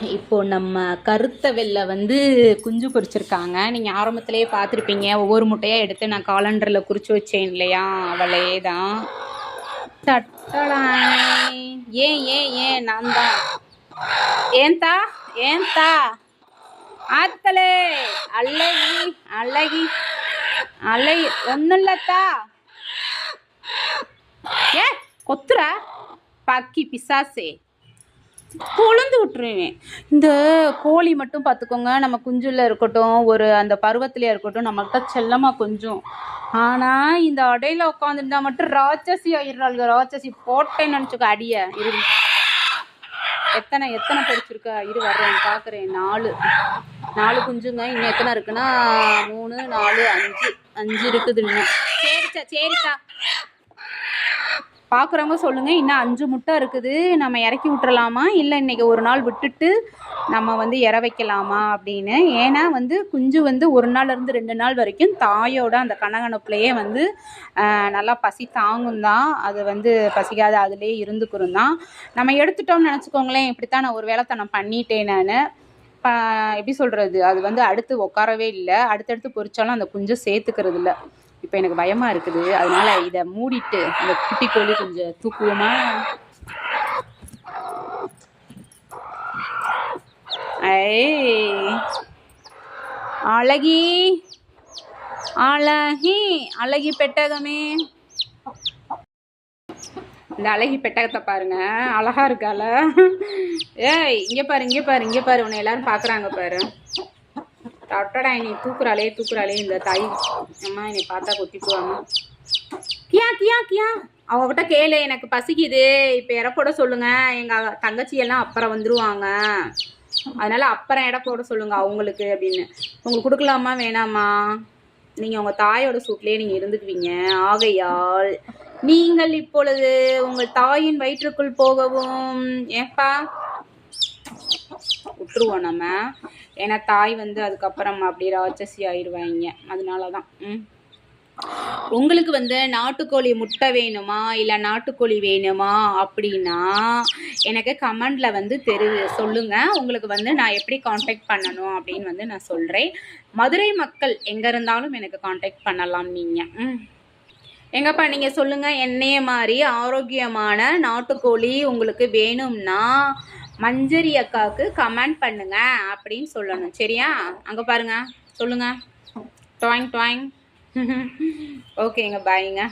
இப்போ நம்ம கருத்த வெள்ளை வந்து குஞ்சு பொறிச்சிருக்காங்க நீங்கள் ஆரம்பத்திலேயே பார்த்துருப்பீங்க. ஒவ்வொரு முட்டையாக எடுத்து நான் காலண்டரில் குறித்து வச்சேன் இல்லையா? அவளே தான் தட்டடாய் ஏன் ஏன் ஏன்? நான் தான். ஏன்தா ஏன்தா ஆத்தலே. அழகி அழகி. அழகி. ஒன்றும் இல்லத்தா ஏ கொத்துற. பாக்கி பிசாசே. கொழுந்து விட்டுருவேன். இந்த கோழி மட்டும் பார்த்துக்கோங்க நம்ம குஞ்சுல இருக்கட்டும் ஒரு அந்த பருவத்திலே இருக்கட்டும் நம்மகிட்ட செல்லமாக கொஞ்சம். ஆனால் இந்த அடையில் உட்காந்துருந்தா மட்டும் ராட்சசி ஆயிடுறாளுங்க. ராட்சசி போட்டேன்னு நினச்சிக்கோ அடிய. இரு. எத்தனை எத்தனை படிச்சிருக்கா இரு வர்றேன் பார்க்குறேன் நாலு. நாலு குஞ்சுங்க. இன்னும் எத்தனை இருக்குன்னா மூணு நாலு அஞ்சு. அஞ்சு இருக்குது இன்னும். சரிச்சா சரிக்கா. பார்க்குறவங்க சொல்லுங்கள் இன்னும் அஞ்சு முட்டை இருக்குது நம்ம இறக்கி விட்டுறலாமா? இல்லை இன்றைக்கி ஒரு நாள் விட்டுட்டு நம்ம வந்து இற வைக்கலாமா அப்படின்னு? ஏன்னா வந்து குஞ்சு வந்து ஒரு நாள்லேருந்து ரெண்டு நாள் வரைக்கும் தாயோட அந்த கனகனப்புலையே வந்து நல்லா பசி தாங்கும் தான். அது வந்து பசிக்காத அதுலேயே இருந்துக்கிறோம் தான். நம்ம எடுத்துட்டோம்னு நினச்சிக்கோங்களேன் இப்படித்தான் நான் ஒரு வேலைத்தனம் பண்ணிட்டேன் நான். எப்படி சொல்கிறது அது வந்து அடுத்து உட்காரவே இல்லை. அடுத்தடுத்து பொறிச்சாலும் அந்த குஞ்சை சேர்த்துக்கிறது இல்லை இப்போ எனக்கு பயமாக இருக்குது. அதனால இதை மூடிட்டு இந்த குட்டி கோழி கொஞ்சம் தூக்குவோமா? அழகி அழகி அழகி பெட்டகமே. இந்த அழகி பெட்டகத்தை பாருங்க அழகா இருக்கால ஏய் இங்க பாரு இங்க பாரு இங்க பாரு உன்னை எல்லாரும் பாக்குறாங்க பாரு. டட்டடா நீ தூக்குறாளே தூக்குறாளே இந்த தாய் அம்மா என்னை பார்த்தா கொத்தி போவாமா கியா கியா கியா. அவகிட்ட கேளு எனக்கு பசிக்குது. இப்போ இட போட சொல்லுங்க. எங்கள் தங்கச்சி எல்லாம் அப்புறம் வந்துருவாங்க. அதனால அப்புறம் இட போட சொல்லுங்க அவங்களுக்கு அப்படின்னு. உங்களுக்கு கொடுக்கலாமா வேணாமா? நீங்கள் உங்கள் தாயோட சூட்லேயே நீங்கள் இருந்துக்குவீங்க. ஆகையால் நீங்கள் இப்பொழுது உங்கள் தாயின் வயிற்றுக்குள் போகவும். ஏப்பா விட்டுருவோம் நம்ம. ஏன்னா தாய் வந்து அதுக்கப்புறம் அப்படி ராட்சசி ஆயிடுவாங்க. அதனால தான் ம். உங்களுக்கு வந்து நாட்டுக்கோழி முட்டை வேணுமா? இல்லை நாட்டுக்கோழி வேணுமா? அப்படின்னா எனக்கு கமெண்டில் வந்து தெரு சொல்லுங்க. உங்களுக்கு வந்து நான் எப்படி காண்டாக்ட் பண்ணணும் அப்படின்னு வந்து நான் சொல்கிறேன் மதுரை மக்கள் எங்கே இருந்தாலும் எனக்கு காண்டாக்ட் பண்ணலாம் நீங்கள் ம். எங்கப்பா நீங்கள் சொல்லுங்கள் என்னைய மாதிரி ஆரோக்கியமான நாட்டுக்கோழி உங்களுக்கு வேணும்னா மஞ்சரி அக்காவுக்கு கமெண்ட் பண்ணுங்க அப்படின்னு சொல்லணும். சரியா? அங்கே பாருங்க. சொல்லுங்க. டாயிங் டாயிங் ஓகேங்க பாய்ங்க